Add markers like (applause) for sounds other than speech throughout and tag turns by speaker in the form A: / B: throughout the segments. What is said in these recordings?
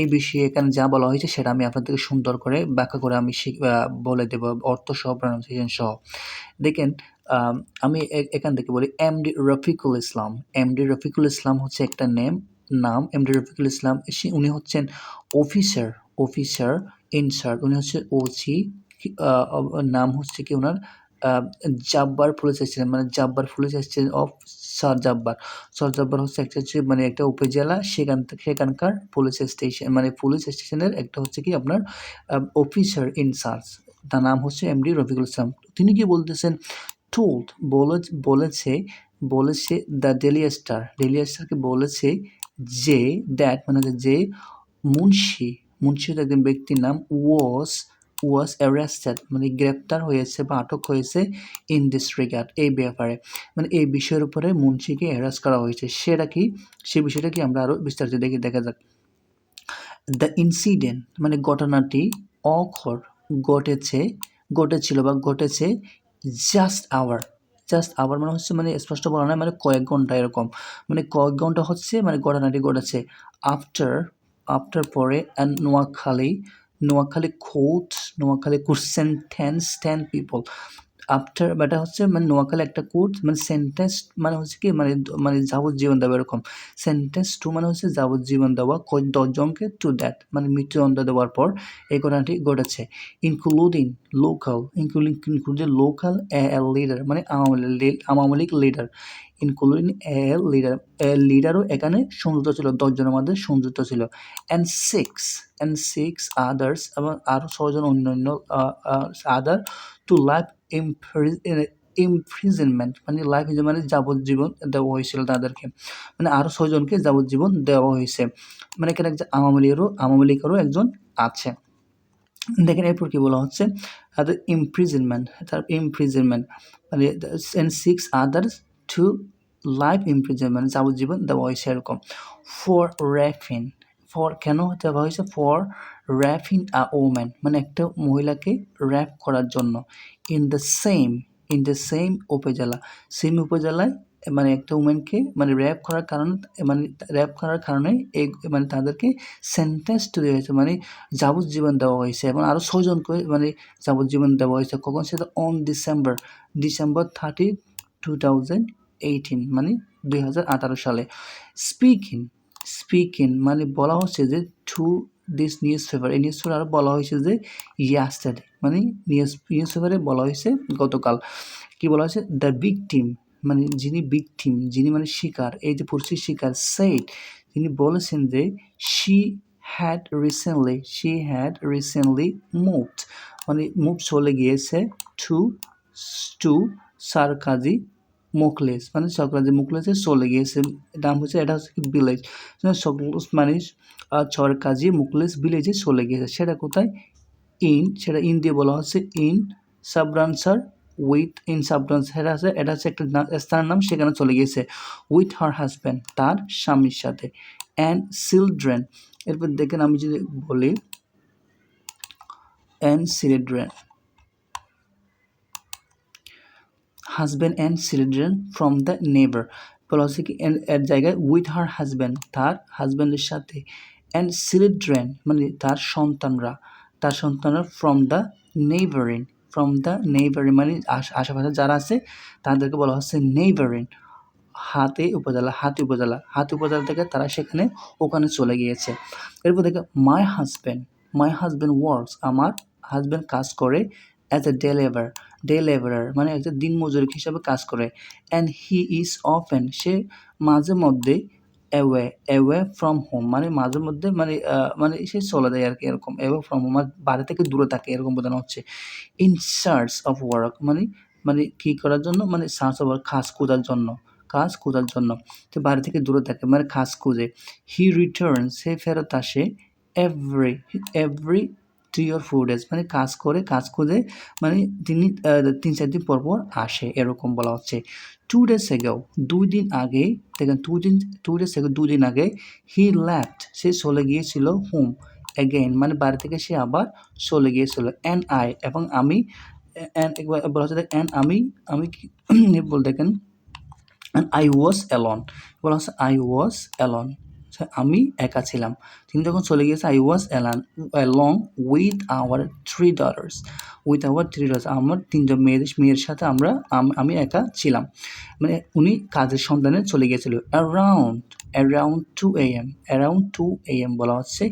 A: এই বিষয়ে এখানে যা বলা হয়েছে সেটা আমি আপনাদেরকে সুন্দর করে ব্যাখ্যা করে আমি বলে দেব অর্থ সহ প্রনাউন্সিয়েশন সহ। দেখেন আমি এখান থেকে বলি এমডি রফিকুল ইসলাম। এমডি রফিকুল ইসলাম হচ্ছে একটা নেম নাম এমডি রফিকুল ইসলাম উনি হচ্ছেন অফিসার, অফিসার ইনসার্ট উনি হচ্ছে ওসি নাম হচ্ছে কি উনার আ জাব্বার পুলিশ স্টেশন মানে জাব্বার পুলিশ স্টেশন অফ সর জাব্বার। সর জাব্বার হচ্ছে একটা হচ্ছে মানে একটা উপজেলা, সেখান সেখানকার পুলিশ স্টেশন মানে পুলিশ স্টেশনের একটা হচ্ছে কি আপনার অফিসার ইনচার্জ। তার নাম হচ্ছে এমডি রফিকুল ইসলাম। তিনি কি বলতেছেন told বলে বলেছে বলেছে দ্য ডেইলি স্টার ডেইলি স্টারকে বলেছে যে দ্যাট মানে যে, মুন্সি মুন্সি একজন ব্যক্তির নাম ওয়াস ওয়াস অ্যারেস্টেড মানে গ্রেপ্তার হয়েছে বা আটক হয়েছে ইন দিস রিগার্ড এই ব্যাপারে। মানে এই বিষয়ের উপরে মুন্সিকে অ্যারেস্ট করা হয়েছে। সেটা কি? সে বিষয়টা কি আমরা আরও বিস্তারিত দেখে দেখা যাক। দ্য ইনসিডেন্ট মানে ঘটনাটি অখর ঘটেছে, ঘটেছিল বা ঘটেছে জাস্ট আওয়ার জাস্ট আওয়ার মানে হচ্ছে মানে স্পষ্ট বলা নয় মানে কয়েক ঘণ্টা এরকম। মানে কয়েক ঘণ্টা হচ্ছে মানে ঘটনাটি ঘটেছে। আফটার আফটার পরে and Noakhali Noakhali court Noakhali question tens ten people after এটা হচ্ছে মানে নোয়াখালী একটা কোর্ট মানে সেন্টেন্স মানে হচ্ছে কি মানে মানে যাবজ্জীবন দেওয়া এরকম। সেন্টেন্স টু মানে হচ্ছে যাবজ্জীবন দেওয়া দশজনকে টু দ্যাট মানে মৃত্যুদণ্ড দেওয়ার পর এই ঘটনাটি ঘটেছে। Including local including including local A L leader মানে Awami League leader including A L leader A লিডারও এখানে সংযুক্ত ছিল, দশজনের মধ্যে সংযুক্ত ছিল। And six and six others এবং আরও ছজন অন্যান্য আদার টু লাইফ ইমপ্রিজনমেন্ট মানে লাইফ মানে যাবজ্জীবন দেওয়া হয়েছিল তাদেরকে। মানে আরও ছয়জনকে যাবজ্জীবন দেওয়া হয়েছে। মানে এখানে একজন আওয়ামী লীগেরও আওয়ামী লীগেরও একজন আছে। দেখেন এরপর কি বলা হচ্ছে? তাদের ইমপ্রিজনমেন্ট তার ইমপ্রিজনমেন্ট মানে and six others to life imprisonment যাবজ্জীবন দেওয়া হয়েছে এরকম। ফর র্যাফিন ফর কেন দেওয়া হয়েছে? ফর র্যাফিন আ ওম্যান মানে একটা মহিলাকে র্যাপ করার জন্য। In the same in the same upazila. Same উপজেলায় মানে একটা উমেনকে মানে র্যাপ করার কারণে মানে র্যাপ করার কারণে এই মানে তাদেরকে সেন্টেন্স দেওয়া হয়েছে মানে যাবজ্জীবন দেওয়া হয়েছে এবং আরও ছজনকে মানে যাবজ্জীবন দেওয়া হয়েছে। কখন? সেটা on December December thirty two thousand eighteen মানে দুই হাজার আঠারো সালে। স্পিকিং স্পিকিং মানে বলা হচ্ছে যে টু দিস নিউজ পেপার এই নিউজ পেপার আরও বলা হয়েছে যে ইয়াস্টারডে মানে নিউজ নিউজ পেপারে বলা হয়েছে গতকাল। কি বলা হয়েছে? দ্য বিগ টিম মানে যিনি বিগ টিম যিনি মানে শিকার, এই যে পুরুষের শিকার সেইট তিনি বলেছেন যে she had recently she had recently moved মানে মুভ চলে গিয়েছে টু টু সারকাজি মুকলেস মানে সরকারি মুকলেসে চলে গিয়েছে। নাম হচ্ছে, এটা হচ্ছে ভিলেজ মানে সরকাজি মুকলেস ভিলেজে চলে গিয়েছে। সেটা কোথায়? ইন সেটা ইন দিয়ে বলা হচ্ছে in Subarnachar with in Subarnachar এটা আছে এটা হচ্ছে একটা স্থানের নাম, সেখানে চলে গিয়েছে। উইথ হার হাজব্যান্ড তার স্বামীর সাথে। অ্যান্ড চিলড্রেন এরপর দেখেন আমি যদি বলি and children husband and children from the neighbour বলা হচ্ছে কি এর জায়গায় উইথ হার হাজব্যান্ড তার হাজব্যান্ডের সাথে। অ্যান্ড চিলড্রেন মানে তার সন্তানরা। তার সন্তানরা from the neighbouring from the neighbouring মানে আশেপাশে যারা আছে, তাদেরকে বলা হচ্ছে নেইবারিং হাতে উপজেলা, হাতি উপজেলা। হাতি উপজেলা থেকে তারা সেখানে, ওখানে চলে গিয়েছে। এরপর দেখে my husband my husband works আমার হাজব্যান্ড কাজ করে as a day labour day labourer মানে একটা দিন মজুরি হিসাবে কাজ করে। অ্যান্ড হি ইজ অফেন সে মাঝে মধ্যে অ্যাওয়ে অ্যাওয়ে ফ্রম হোম মানে মাঝে মধ্যে মানে মানে সে চলে যায় আর কি এরকম অ্যাওয়ে ফ্রম হোম বাড়ি থেকে দূরে থাকে এরকম বোঝানো হচ্ছে। ইন সার্চ অফ ওয়ার্ক মানে মানে কী করার জন্য? মানে সার্চ অফ ওয়ার্ক কাজ খোঁজার জন্য, কাজ খোঁজার জন্য। তো বাড়ি থেকে দূরে থাকে মানে কাজ খুঁজে। হি রিটার্ন সে ফেরত আসে every every three or four days মানে কাজ করে কাজ করে মানে তিনি তিন চার দিন পর পর আসে, এরকম বলা হচ্ছে। টু ডেজ এগেও দুই দিন আগে, দেখেন টু দিন টু ডেজ এগো দুই দিন আগে হি ল্যাফট সে চলে গিয়েছিল হোম অ্যাগেন মানে বাড়ি থেকে সে আবার চলে গিয়েছিল। অ্যান্ড আই এবং আমি একবার বলা হচ্ছে অ্যান্ড আমি আমি (clears throat) বল দেখেন অ্যান্ড আই ওয়াজ অ্যালন বলা হচ্ছে আই ওয়াজ অ্যালন আমি একা ছিলাম। তিনি যখন চলে গিয়েছে I was alone along with our three daughters with our three daughters আমার তিনজন মেয়েদের, মেয়ের সাথে আমরা, আমি একা ছিলাম। মানে উনি কাজের সন্ধানে চলে গিয়েছিল। Around around two A M around two A M বলা হচ্ছে।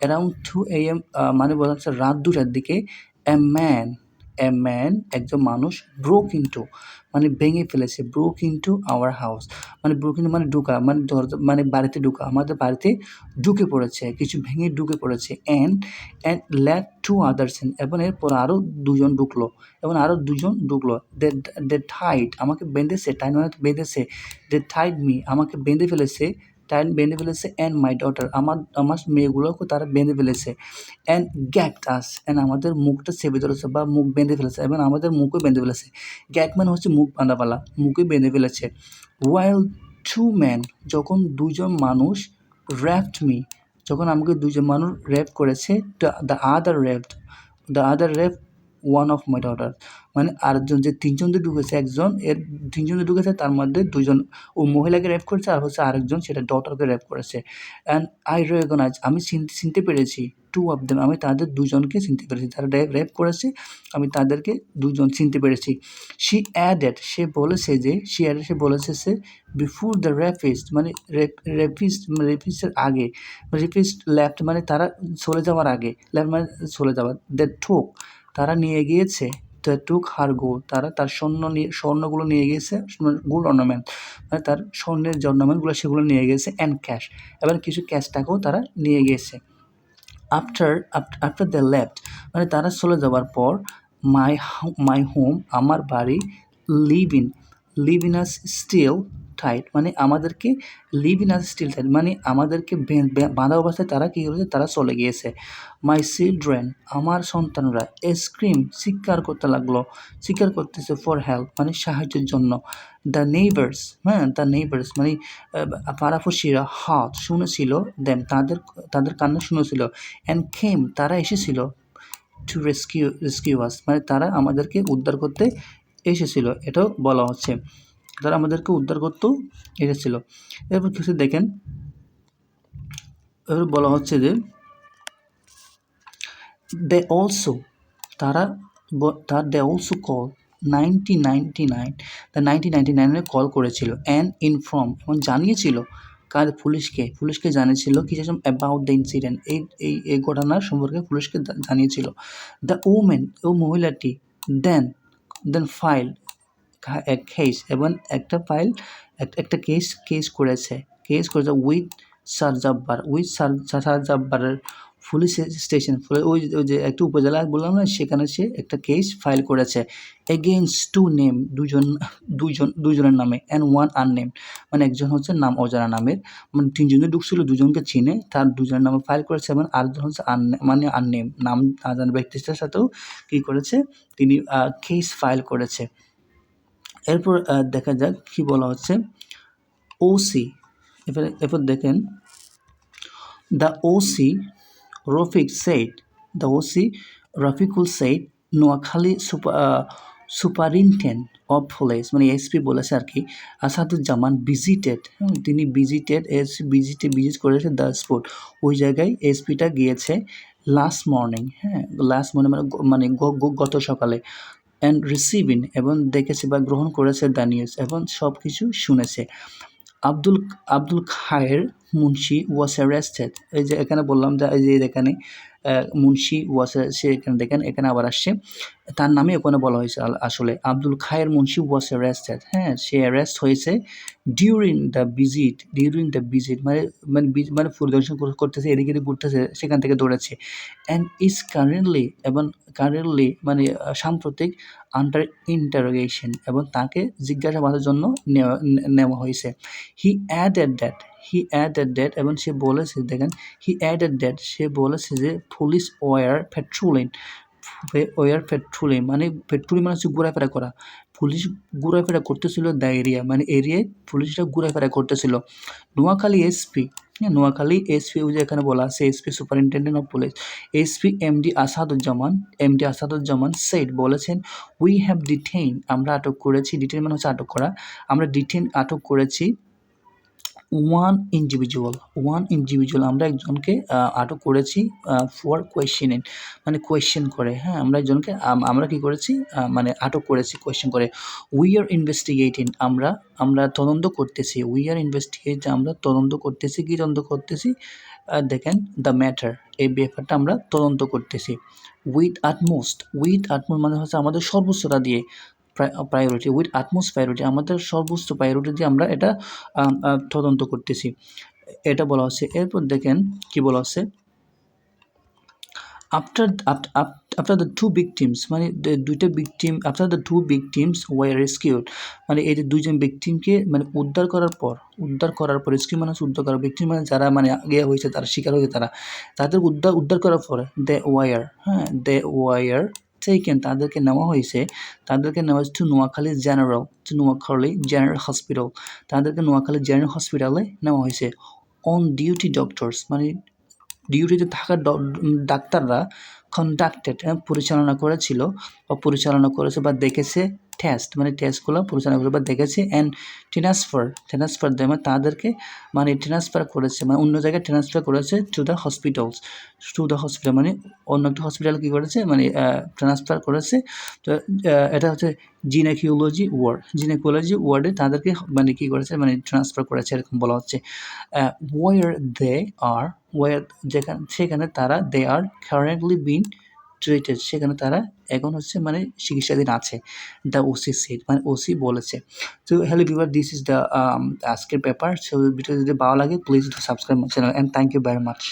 A: অ্যারাউন্ড টু এ এম মানে বলা হচ্ছে রাত দুটার দিকে এ ম্যান এ ম্যান একজন মানুষ ব্রোক ইন্টু মানে ভেঙে ফেলেছে ব্রুক ইন্টু আওয়ার হাউস মানে ব্রুক ইন্টু মানে ঢুকা মানে দরজা মানে বাড়িতে ঢুকা। আমাদের বাড়িতে ঢুকে পড়েছে, কিছু ভেঙে ঢুকে পড়েছে। And and led two others এবং এরপর আরও দুজন ঢুকলো, এবং আরও দুজন ঢুকলো। দে দে টাইট আমাকে বেঁধেছে টাইট মানে বেঁধেছে। দে টাইট মি আমাকে বেঁধে ফেলেছে টাইট বেঁধে ফেলেছে অ্যান্ড মাই ডটার আমার আমার মেয়েগুলোকে তারা বেঁধে ফেলেছে অ্যান্ড গ্যাক্ট আস অ্যান্ড আমাদের মুখটা চেপে ধরেছে বা মুখ বেঁধে ফেলেছে এবং আমাদের মুখও বেঁধে ফেলেছে। গ্যাক মানে হচ্ছে মুখ বাঁধাপালা মুখে বেঁধে ফেলেছে। ওয়াইল টু ম্যান যখন দুজন মানুষ র্যাপড মি যখন আমাকে দুজন মানুষ র্যাপ করেছে the other raped the other rape one of my daughter মানে আরেকজন যে তিনজন যে ঢুকেছে, একজন এর তিনজন যে ঢুকেছে, তার মধ্যে দুজন ও মহিলাকে র্যাপ করেছে আর হচ্ছে আরেকজন সেটা ডটারকে র্যাপ করেছে। অ্যান্ড আই রেকগনাইজ আমি চিনতে পেরেছি টু অফ দেম আমি তাদের দুজনকে চিনতে পেরেছি, যারা র্যাপ করেছে, আমি তাদেরকে দুজন চিনতে পেরেছি। শি অ্যাডেড সে বলেছে যে শি অ্যাডেড সে বলেছে সে বিফোর দ্য র্যাপিস্ট মানে রেপিস্ট রেপিস্টের আগে রেপিস্ট লেফট মানে তারা চলে যাওয়ার আগে লেফট মানে চলে যাওয়ার দ্য ঠোক তারা নিয়ে গিয়েছে দ্য টুক হার গো তারা তার স্বর্ণ নিয়ে স্বর্ণগুলো নিয়ে গিয়েছে গোল্ড অর্নামেন্ট মানে তার স্বর্ণের যে অর্নামেন্টগুলো সেগুলো নিয়ে গিয়েছে অ্যান্ড ক্যাশ এবার কিছু ক্যাশ টাকাও তারা নিয়ে গিয়েছে। আফটার আফটার দ্য লেফট মানে তারা চলে যাওয়ার পর মাই মাই হোম আমার বাড়ি leave in leave us still tight মানে আমাদেরকে লিভ আস স্টিল টাইট মানে আমাদেরকে বাঁধা অবস্থায় তারা কী করেছে? তারা চলে গিয়েছে। মাই চিলড্রেন আমার সন্তানরা স্ক্রিম চিৎকার করতে লাগল। চিৎকার করতেছে ফর হেল্প মানে সাহায্যের জন্য। দ্য নেইবার্স হ্যাঁ দ্য নেইবার্স মানে পাড়াপড়শিরা, হাত শুনেছিল দেন তাদের তাদের কান্না শুনেছিল। অ্যান্ড খেম তারা এসেছিল টু রেস্কিউ রেস্কিউ আস মানে তারা আমাদেরকে উদ্ধার করতে এসেছিল, এটাও বলা হচ্ছে। তারা আমাদেরকে উদ্ধার করতেও এসেছিল। এরপর কিছু দেখেন এবার বলা হচ্ছে যে দে অলসো তারা তার they also call ninety ninety nine the ninety ninety নাইনে কল করেছিল অ্যান্ড ইনফর্ম এবং জানিয়েছিল কার পুলিশকে পুলিশকে জানিয়েছিল কিছু অ্যাবাউট দ্য ইনসিডেন্ট এই এই ঘটনার সম্পর্কে পুলিশকে জানিয়েছিল। দ্য ওমেন ও মহিলাটি দেন দেন ফাইল কেস এবং একটা ফাইল একটা কেস কেস করেছে। কেস করেছে উইথ সারজাব্বার উইথ সার্জ সারজাব্বারের পুলিশ স্টেশন ওই যে একটা উপজেলা বললাম না, সেখানে সে একটা কেস ফাইল করেছে। এগেনস্ট টু নেম দুজন দুজন, দুজনের নামে অ্যান্ড ওয়ান আননেম মানে একজন হচ্ছে নাম অজানা নামের। মানে তিনজনে ঢুকছিল, দুজনকে চিনে, তার দুজনের নামে ফাইল করেছে এবং আরেকজন হচ্ছে আন মানে আননেম নাম না জানা ব্যক্তিটার সাথেও কী করেছে, তিনি কেস ফাইল করেছে। এরপর দেখা যাক কি বলা হচ্ছে। ওসি এবার, এরপর দেখেন। The OC Rafiq said the OC Rafiqul said Noakhali super superintendent of police মানে এসপি বলেছে আর কি, আসাদুজ্জামান ভিজিটেড তিনি ভিজিটেড, এস, ভিজিটে, ভিজিট করেছে দ্য স্পট। ওই জায়গায় এসপিটা গিয়েছে লাস্ট মর্নিং হ্যাঁ লাস্ট মর্নিং মানে মানে গত সকালে অ্যান্ড রিসিভিং এবং দেখেছে বা গ্রহণ করেছে দ্য নিউজ এবং সব কিছু শুনেছে। আব্দুল আব্দুল খায়ের মুন্সি ওয়াস অ্যারেস্টেড এই যে এখানে বললাম যে, এই যে এখানে মুন্সি ওয়াস সে এখানে দেখেন, এখানে আবার আসছে। তার নামে ওখানে বলা হয়েছে আসলে। আব্দুল খায়ের মুন্সি ওয়াস অ্যারেস্টেড হ্যাঁ সে অ্যারেস্ট হয়েছে during the visit during the visit মানে মানে মানে পরিদর্শন কর- করতেছে, এদিকে এদিকে ঘুরতেছে, সেখান থেকে দৌড়াচ্ছে। অ্যান্ড ইজ কারেন্টলি এবং কারেন্টলি মানে সাম্প্রতিক আন্ডার ইন্টারোগেশন এবং তাকে জিজ্ঞাসাবাদের জন্য নেওয়া নেওয়া হয়েছে। He added that he added that এবং সে বলেছে, দেখেন হি অ্যাডেড দ্যাট সে বলেছে যে police were patrolling were patrolling মানে পেট্রোলিং মানে হচ্ছে ঘোরাফেরা করা। পুলিশ ঘোরাফেরা করতেছিল দ্য এরিয়া মানে এরিয়ায় পুলিশরা ঘোরাফেরা করতেছিল। নোয়াখালী এসপি হ্যাঁ নোয়াখালী এসপি ওই যে এখানে বলা আছে, SP superintendent of police, SP MD Asaduzzaman MD Asaduzzaman said বলেছেন উই হ্যাভ ডিটেইন আমরা আটক করেছি ডিটেইন মানে হচ্ছে আটক করা, আমরা ডিটেইন আটক করেছি ওয়ান ইন্ডিভিজুয়াল ওয়ান ইন্ডিভিজুয়াল আমরা একজনকে আটক করেছি ফর কোয়েশ্চেনিং মানে কোয়েশ্চেন করে হ্যাঁ আমরা একজনকে আমরা কি করেছি মানে আটক করেছি কোয়েশ্চেন করে। উই আর ইনভেস্টিগেটিং আমরা আমরা তদন্ত করতেছি। উই আর ইনভেস্টিগেট আমরা তদন্ত করতেছি, কি তদন্ত করতেছি? দেখেন দ্য ম্যাটার এই ব্যাপারটা আমরা তদন্ত করতেছি। উইথ আটমোস্ট উইথ আটমোস্ট মানে হচ্ছে আমাদের সর্বোচ্চটা দিয়ে। প্রায়োরিটি উইথ আটমোস্ট প্রায়োরিটি আমাদের সর্বোচ্চ প্রায়োরিটি দিয়ে আমরা এটা তদন্ত করতেছি। এটা বলা হচ্ছে, এরপর দেখেন কি বলা হচ্ছে। After after the two victims মানে the দুইটা victim after the two victims were rescued মানে এই যে দুইজন victimকে মানে উদ্ধার করার পর, উদ্ধার করার পর রেস্কিউ মানে উদ্ধার করা victim মানে যারা মানে ইয়ে হয়েছে, তারা শিকার হয়েছে তারা, তাদের উদ্ধার উদ্ধার করার পরে দে ওয়ার হ্যাঁ দে ওয়ার টেকেন তাদেরকে নেওয়া হয়েছে, তাদেরকে নেওয়া হয়েছে Noakhali general to Noakhali general hospital তাদেরকে নোয়াখালী জেনারেল হসপিটালে নেওয়া হয়েছে। অন ডিউটি ডক্টরস মানে ডিউটিতে থাকা ডাক্তাররা কন্ডাক্টেড পরিচালনা করেছিল, বা পরিচালনা করেছে বা দেখেছে টেস্ট মানে টেস্টগুলো পরিচালনা বা দেখেছে অ্যান্ড ট্রান্সফার ট্রান্সফার দেয় মানে তাদেরকে মানে ট্রান্সফার করেছে মানে অন্য জায়গায় ট্রান্সফার করেছে to the hospitals to the hospital মানে অন্য একটা হসপিটাল কী করেছে মানে ট্রান্সফার করেছে, তো এটা হচ্ছে জিনেকিওলজি ওয়ার্ড জিনেকিওলজি ওয়ার্ডে তাদেরকে মানে কী করেছে মানে ট্রান্সফার করেছে, এরকম বলা হচ্ছে ওয়ার দে আর ওয়ার যেখানে, সেখানে তারা দে আর কারেন্টলি বিন ট্রিটেড সেখানে তারা এখন হচ্ছে মানে চিকিৎসাধীন আছে দ্য ওসি সেট মানে ওসি বলেছে। তো hello viewers this is the আজকের পেপার সো ভিডিও যদি ভালো লাগে please subscribe my channel and thank you very much